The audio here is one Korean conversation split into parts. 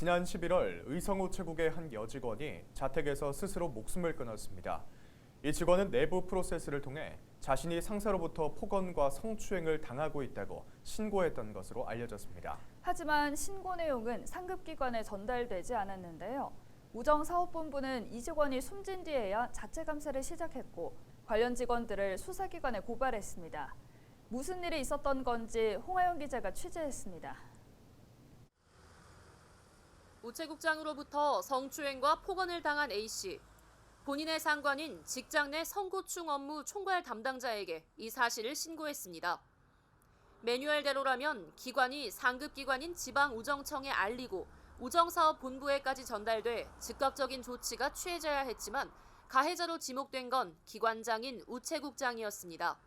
지난 11월 의성우체국의 한 여직원이 자택에서 스스로 목숨을 끊었습니다. 이 직원은 내부 프로세스를 통해 자신이 상사로부터 폭언과 성추행을 당하고 있다고 신고했던 것으로 알려졌습니다. 하지만 신고 내용은 상급 기관에 전달되지 않았는데요. 우정사업본부는 이 직원이 숨진 뒤에야 자체 감사를 시작했고 관련 직원들을 수사기관에 고발했습니다. 무슨 일이 있었던 건지 홍하영 기자가 취재했습니다. 우체국장으로부터 성추행과 폭언을 당한 A씨. 본인의 상관인 직장 내 성고충 업무 총괄 담당자에게 이 사실을 신고했습니다. 매뉴얼대로라면 기관이 상급 기관인 지방우정청에 알리고 우정사업본부에까지 전달돼 즉각적인 조치가 취해져야 했지만 가해자로 지목된 건 기관장인 우체국장이었습니다.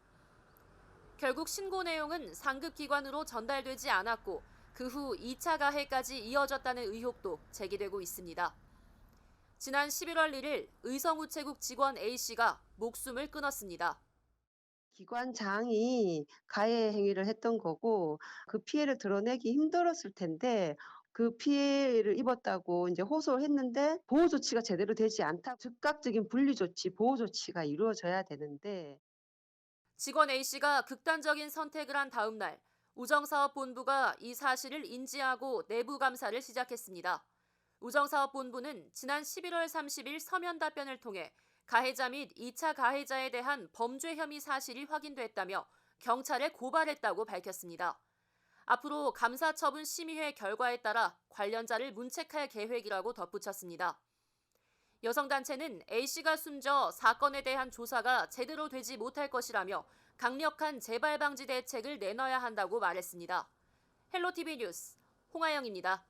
결국 신고 내용은 상급 기관으로 전달되지 않았고 그 후 2차 가해까지 이어졌다는 의혹도 제기되고 있습니다. 지난 11월 1일 의성우체국 직원 A씨가 목숨을 끊었습니다. 기관 장이 가해 행위를 했던 거고 그 피해를 드러내기 힘들었을 텐데 그 피해를 입었다고 이제 호소를 했는데 보호 조치가 제대로 되지 않다. 즉각적인 분리 조치, 보호 조치가 이루어져야 되는데 직원 A씨가 극단적인 선택을 한 다음 날 우정사업본부가 이 사실을 인지하고 내부 감사를 시작했습니다. 우정사업본부는 지난 11월 30일 서면 답변을 통해 가해자 및 2차 가해자에 대한 범죄 혐의 사실이 확인됐다며 경찰에 고발했다고 밝혔습니다. 앞으로 감사처분 심의회 결과에 따라 관련자를 문책할 계획이라고 덧붙였습니다. 여성단체는 A씨가 숨져 사건에 대한 조사가 제대로 되지 못할 것이라며 강력한 재발 방지 대책을 내놔야 한다고 말했습니다. 헬로티비 뉴스 홍아영입니다.